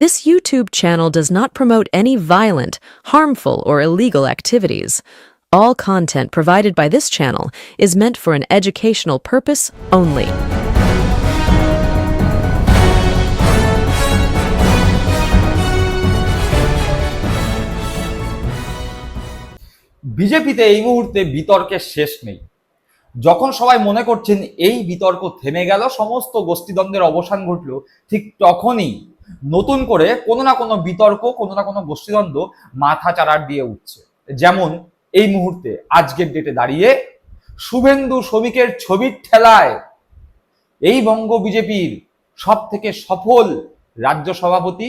This YouTube channel does not promote any violent, harmful, or illegal activities. All content provided by this channel is meant for an educational purpose only. বিজেপিতে এই মুহূর্তে বিতর্কের শেষ নেই যখন সবাই মনে করছেন এই বিতর্ক থেমে গেল সমস্ত গোষ্ঠীদ্বন্দ্বের অবসান ঘটলো ঠিক তখনই নতুন করে কোনো না কোনো বিতর্ক, কোনো না কোনো গোষ্ঠীদ্বন্দ্ব মাথা চারার দিয়ে উঠছে। যেমন এই মুহূর্তে আজকের ডেটে দাঁড়িয়ে শুভেন্দু শ্রমিকের ছবির ঠেলায় এই বঙ্গ বিজেপির সব থেকে সফল রাজ্য সভাপতি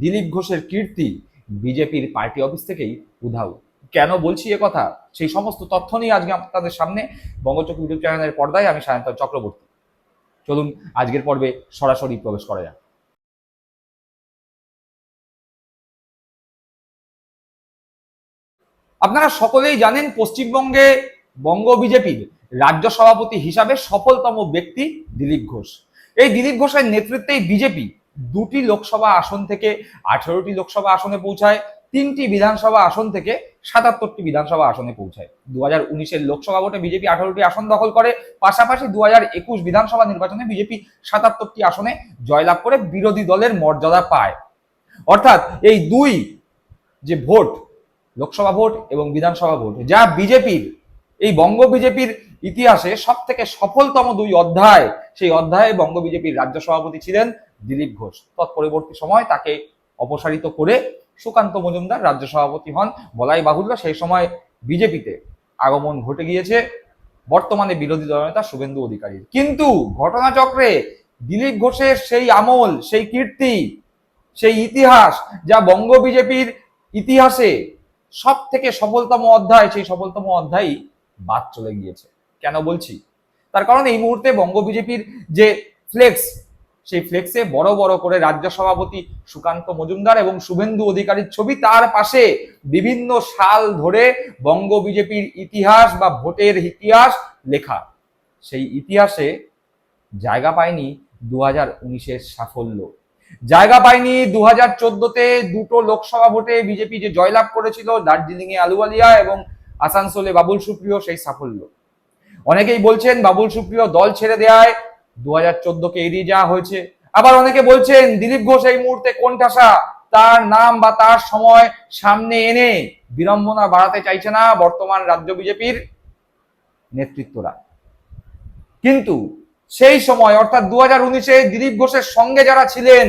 দিলীপ ঘোষের কীর্তি বিজেপির পার্টি অফিস থেকেই উধাও। কেন বলছি কথা? সেই সমস্ত তথ্য নিয়ে আজকে আপনাদের সামনে বঙ্গচক্র ইউটিউব চ্যানেলের পর্দায় আমি সায়ন্তন চক্রবর্তী। চলুন, আজকের পর্বে সরাসরি প্রবেশ করা যাক। আপনারা সকলেই জানেন পশ্চিমবঙ্গে বঙ্গ বিজেপির রাজ্য সভাপতি হিসাবে সফলতম ব্যক্তি দিলীপ ঘোষ। এই দিলীপ ঘোষের নেতৃত্বেই বিজেপি দুটি লোকসভা আসন থেকে আঠেরোটি লোকসভা আসনে পৌঁছায়, তিনটি বিধানসভা আসন থেকে সাতাত্তরটি বিধানসভা আসনে পৌঁছায়। দু হাজার উনিশের লোকসভা ভোটে বিজেপি আঠারোটি আসন দখল করে, পাশাপাশি দু হাজার একুশ বিধানসভা নির্বাচনে বিজেপি সাতাত্তরটি আসনে জয়লাভ করে বিরোধী দলের মর্যাদা পায়। অর্থাৎ এই দুই যে ভোট লোকসভা ভোট এবং বিধানসভা ভোট। যা বিজেপির, এই বঙ্গ বিজেপির ইতিহাসে সব থেকে সফলতম দুই অধ্যায়, সেই অধ্যায়ে বঙ্গ বিজেপির রাজ্য সভাপতি ছিলেন দিলীপ ঘোষ। তৎপরবর্তী সময় তাকে অপসারিত করে সুকান্ত মজুমদার রাজ্য সভাপতি হন। বলাই বাহুল্য, সেই সময় বিজেপিতে আগমন ঘটে গিয়েছে বর্তমানে বিরোধী দলনেতা শুভেন্দু অধিকারীর কিন্তু ঘটনাচক্রে দিলীপ ঘোষের সেই আমল, সেই কীর্তি, সেই ইতিহাস, যা বঙ্গ বিজেপির ইতিহাসে সব থেকে সফলতম অধ্যায়, সেই সফলতম অধ্যায়ই বাদ চলে গিয়েছে। কেন বলছি? তার কারণ এই মুহূর্তে বঙ্গ বিজেপির যে ফ্লেক্স সেই ফ্লেক্সে বড় বড় করে রাজ্য সভাপতি সুকান্ত মজুমদার এবং শুভেন্দু অধিকারীর ছবি তার পাশে বিভিন্ন সাল ধরে বঙ্গ বিজেপির ইতিহাস বা ভোটের ইতিহাস লেখা। সেই ইতিহাসে জায়গা পায়নি দু হাজার উনিশের সাফল্য। জায়গা পায়নি দু হাজার চোদ্দতে দুটো লোকসভা ভোটে বিজেপি যে জয়লাভ করেছিল দার্জিলিং এ আলুওয়ালিয়া এবং আসানসোলে বাবুল সুপ্রিয় সেই সাফল্য। অনেকেই বলছেন, বাবুল সুপ্রিয় দল ছেড়ে দেয় দু হাজার চোদ্দকে এড়িয়ে যাওয়া হয়েছে। আবার অনেকে বলছেন, দিলীপ ঘোষ এই মুহূর্তে কোন ঠাসা? তার নাম বা তার সময় সামনে এনে বিড়ম্বনা বাড়াতে চাইছে না বর্তমান রাজ্য বিজেপির নেতৃত্বরা। কিন্তু সেই সময়, অর্থাৎ দু হাজার উনিশে দিলীপ ঘোষের সঙ্গে যারা ছিলেন,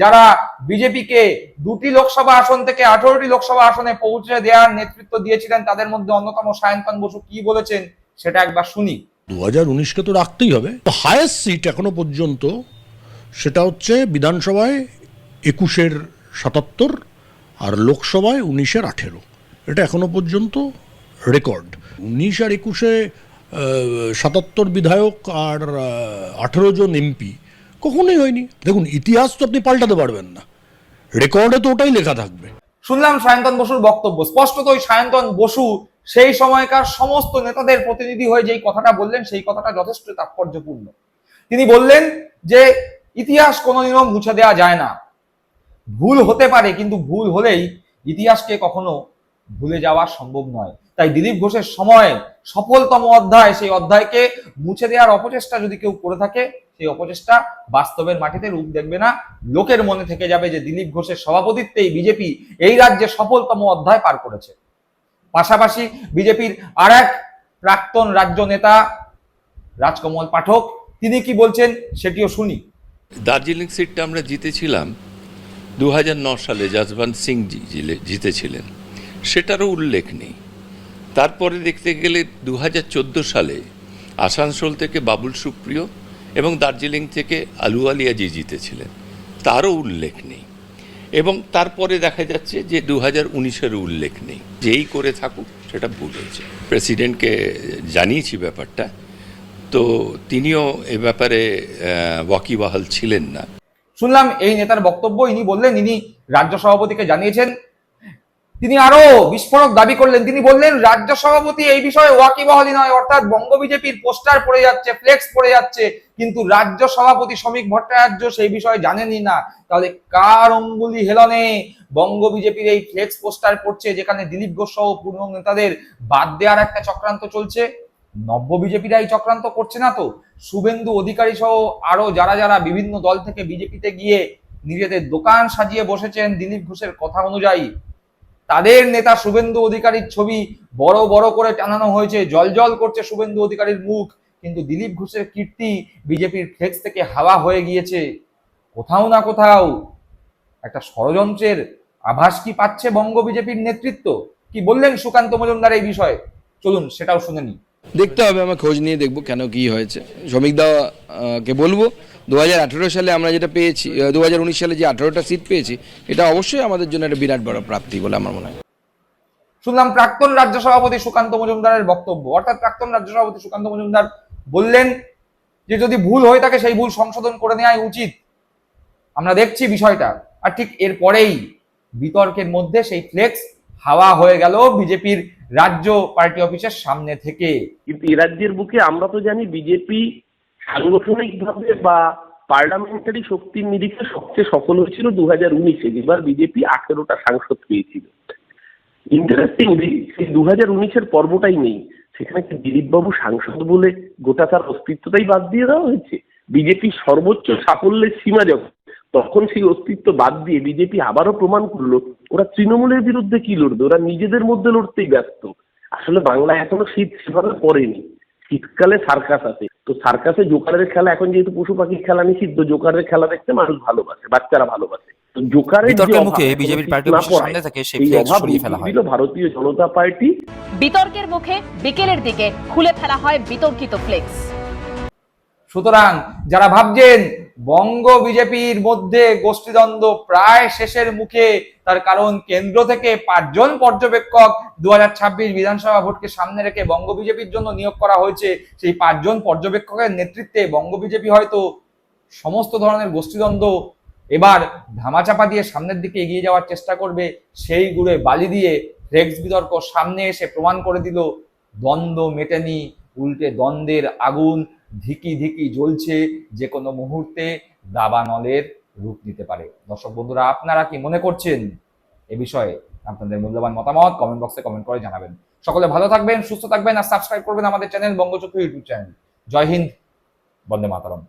যারা বিজেপিকে দুটি লোকসভা আসন থেকে আঠারোটি লোকসভা আসনে পৌঁছে দেওয়ার নেতৃত্ব দিয়েছিলেন, তাদের মধ্যে অন্যতম সায়ন্তন বসু কি বলেছেন, সেটা একবার শুনি। দু হাজার উনিশকে তো রাখতেই হবে। হায়েস্ট সিট এখনও পর্যন্ত সেটা হচ্ছে বিধানসভায় একুশের সাতাত্তর আর লোকসভায় উনিশের আঠেরো। এটা এখনও পর্যন্ত রেকর্ড উনিশ আর একুশে সাতাত্তর বিধায়ক আর আঠেরো জন এমপি, কখনোই হয়নি। দেখুন, ইতিহাস তো আপনি পাল্টাতে পারবেন না। রেকর্ডে তো ওটাই লেখা থাকবে। শুনলাম সায়ন্তন বসুর বক্তব্য। স্পষ্টতই সায়ন্তন বসু সেই সময়কার সমস্ত নেতাদের প্রতিনিধি হয়ে যেই কথাটা বললেন, সেই কথাটা যথেষ্ট তাৎপর্যপূর্ণ। তিনি বললেন যে, ইতিহাস কোনোদিনও মুছে দেওয়া যায় না। ভুল হতে পারে, কিন্তু ভুল হলেই ইতিহাসকে কখনো ভুলে যাওয়া সম্ভব নয়। তাই দিলীপ ঘোষের সময় সফলতম অধ্যায়, সেই অধ্যায়কে মুছে দেওয়ার অপচেষ্টা যদি কেউ করে থাকে, সেই অপচেষ্টা বাস্তবের মাটিতে রূপ দেখবে না, লোকের মনে থেকে যাবে যে দিলীপ ঘোষের সভাপতিত্বেই বিজেপি এই রাজ্যে সফলতম অধ্যায় পার করেছে। পাশাপাশি বিজেপির আর এক প্রাক্তন রাজ্য নেতা, রাজকমল পাঠক, তিনি কি বলছেন সেটিও শুনি। দার্জিলিং সিটটা আমরা জিতেছিলাম দু সালে, যশবন্ত সিং জিতেছিলেন। সেটারও উল্লেখ নেই। তারপরে দেখতে গেলে দু হাজার চোদ্দ সালে আসানসোল থেকে বাবুল সুপ্রিয় এবং দার্জিলিং থেকে আলুওয়ালিয়াজি জিতেছিলেন। তারও উল্লেখ নেই। এবং তারপরে দেখা যাচ্ছে যে দু হাজার উনিশের উল্লেখ নেই। যেই করে থাকুক, সেটা ভুল হয়েছে। প্রেসিডেন্টকে জানিয়েছি ব্যাপারটা। তো তিনিও এ ব্যাপারে ওয়াকিবাহাল ছিলেন না। শুনলাম এই নেতার বক্তব্য ইনি বললেন, ইনি রাজ্য সভাপতিকে জানিয়েছেন। তিনি আরও বিস্ফোরক দাবি করলেন। তিনি বললেন, রাজ্য সভাপতি এই বিষয়ে ওয়াকিবহালি নয়, অর্থাৎ বঙ্গ বিজেপির পোস্টার পড়ে যাচ্ছে, ফ্লেক্স পড়ে যাচ্ছে, কিন্তু রাজ্য সভাপতি শ্রমিক ভট্টাচার্য সেই বিষয়ে জানেনই না। তাহলে কার অঙ্গুলি হেলনে বঙ্গ বিজেপির এই ফ্লেক্স পোস্টার পড়ছে, যেখানে দিলীপ ঘোষ সহ পূর্ণ নেতাদের বাদ দেওয়ার একটা চক্রান্ত চলছে? নব্য বিজেপিরা এই চক্রান্ত করছে না তো? শুভেন্দু অধিকারী সহ আরও যারা যারা বিভিন্ন দল থেকে বিজেপিতে গিয়ে নিজেদের দোকান সাজিয়ে বসেছেন, দিলীপ ঘোষের কথা অনুযায়ী তাদের নেতা শুভেন্দু অধিকারীর ছবি বড় বড় করে টানানো হয়েছে, জল জল করছে শুভেন্দু অধিকারীর মুখ। কিন্তু দিলীপ ঘোষের কীর্তি বিজেপির ফ্লেক্স থেকে হাওয়া হয়ে গিয়েছে। কোথাও না কোথাও একটা ষড়যন্ত্রের আভাস কি পাচ্ছে বঙ্গ বিজেপির নেতৃত্ব? কি বললেন সুকান্ত মজুমদার এই বিষয়ে? চলুন সেটাও শুনে নিই। দেখতে হবে, আমার খোঁজ নিয়ে দেখব কেন কি হয়েছে। শ্রমিকদা কে বলব, দু হাজার আঠেরো সালে আমরা যেটা পেয়েছি দু হাজার উনিশ সালে যে আঠেরোটা সিট পেয়েছি, এটা অবশ্যই আমাদের জন্য একটা বিরাট বড় প্রাপ্তি বলে আমার মনে হয়। শুনলাম প্রাক্তন রাজ্য সভাপতি সুকান্ত মজুমদারের বক্তব্য। অর্থাৎ প্রাক্তন রাজ্য সভাপতি সুকান্ত মজুমদার বললেন যে, যদি ভুল হয়ে থাকে সেই ভুল সংশোধন করে নেওয়াই উচিত। আমরা দেখছি বিষয়টা। আর ঠিক এরপরেই বিতর্কের মধ্যে সেই ফ্লেক্স হাওয়া হয়ে গেল বিজেপির রাজ্য পার্টি অফিসের সামনে থেকে। কিন্তু এ রাজ্যের বুকে আমরা তো জানি বিজেপি সাংগঠনিকভাবে বা পার্লামেন্টারি শক্তির নিরিখে সবচেয়ে সফল হয়েছিল দু হাজার উনিশে, যেবার বিজেপি আঠেরোটা সাংসদ পেয়েছিল। ইন্টারেস্টিংলি সেই দু হাজার উনিশের পর্বটাই নেই। সেখানে কি দিলীপবাবু সাংসদ বলে গোটা তার অস্তিত্বটাই বাদ দিয়ে দেওয়া হয়েছে। বিজেপির সর্বোচ্চ সাফল্যের সীমা যখন তখন সেই অস্তিত্ব বাদ দিয়ে বিজেপি আবারও প্রমাণ করল ওরা তৃণমূলের বিরুদ্ধে কি লড়বে? ওরা নিজেদের মধ্যে লড়তেই ব্যস্ত। আসলে বাংলা এখনও শীত সেভাবে পড়েনি। শীতকালে সার্কাস আছে। তো সার্কাসে জোকারের খেলা এখন যেহেতু পশু পাখির খেলা নিষিদ্ধ জোকারের খেলা দেখতে মানুষ ভালোবাসে বাচ্চারা ভালোবাসে। হয়। ভারতীয় জনতা পার্টি বিতর্কের মুখে বিকেলের দিকে খুলে ফেলা হয় বিতর্কিত ফ্লেক্স সুতরাং যারা ভাবছেন বঙ্গ বিজেপির মধ্যে গোষ্ঠীদ্বন্দ্ব প্রায় শেষের মুখে, তার কারণ কেন্দ্র থেকে পাঁচজন পর্যবেক্ষক দুহাজার ছাব্বিশ বিধানসভা ভোটকে সামনে রেখে বঙ্গ বিজেপির জন্য নিয়োগ করা হয়েছে। সেই পাঁচজন পর্যবেক্ষকের নেতৃত্বে বঙ্গ বিজেপি হয়তো সমস্ত ধরনের গোষ্ঠীদ্বন্দ্ব এবার ধামাচাপা দিয়ে সামনের দিকে এগিয়ে যাওয়ার চেষ্টা করবে। সেই গুড়ে বালি দিয়ে ফ্লেক্স বিতর্ক সামনে এসে প্রমাণ করে দিল, দ্বন্দ্ব মেটেনি, উল্টে দ্বন্দ্বের আগুন। ধিকি ধিকি জ্বলছে যে কোনো মুহূর্তে দাবানলের রূপ নিতে পারে। দর্শক বন্ধুরা, আপনারা কি মনে করছেন এ বিষয়ে? আপনাদের মূল্যবান মতামত কমেন্ট বক্সে কমেন্ট করে জানাবেন। সকলে ভালো থাকবেন, সুস্থ থাকবেন আর সাবস্ক্রাইব করবেন আমাদের চ্যানেল বঙ্গচক্র ইউটিউব চ্যানেল জয় হিন্দ, বন্দে মাতারম।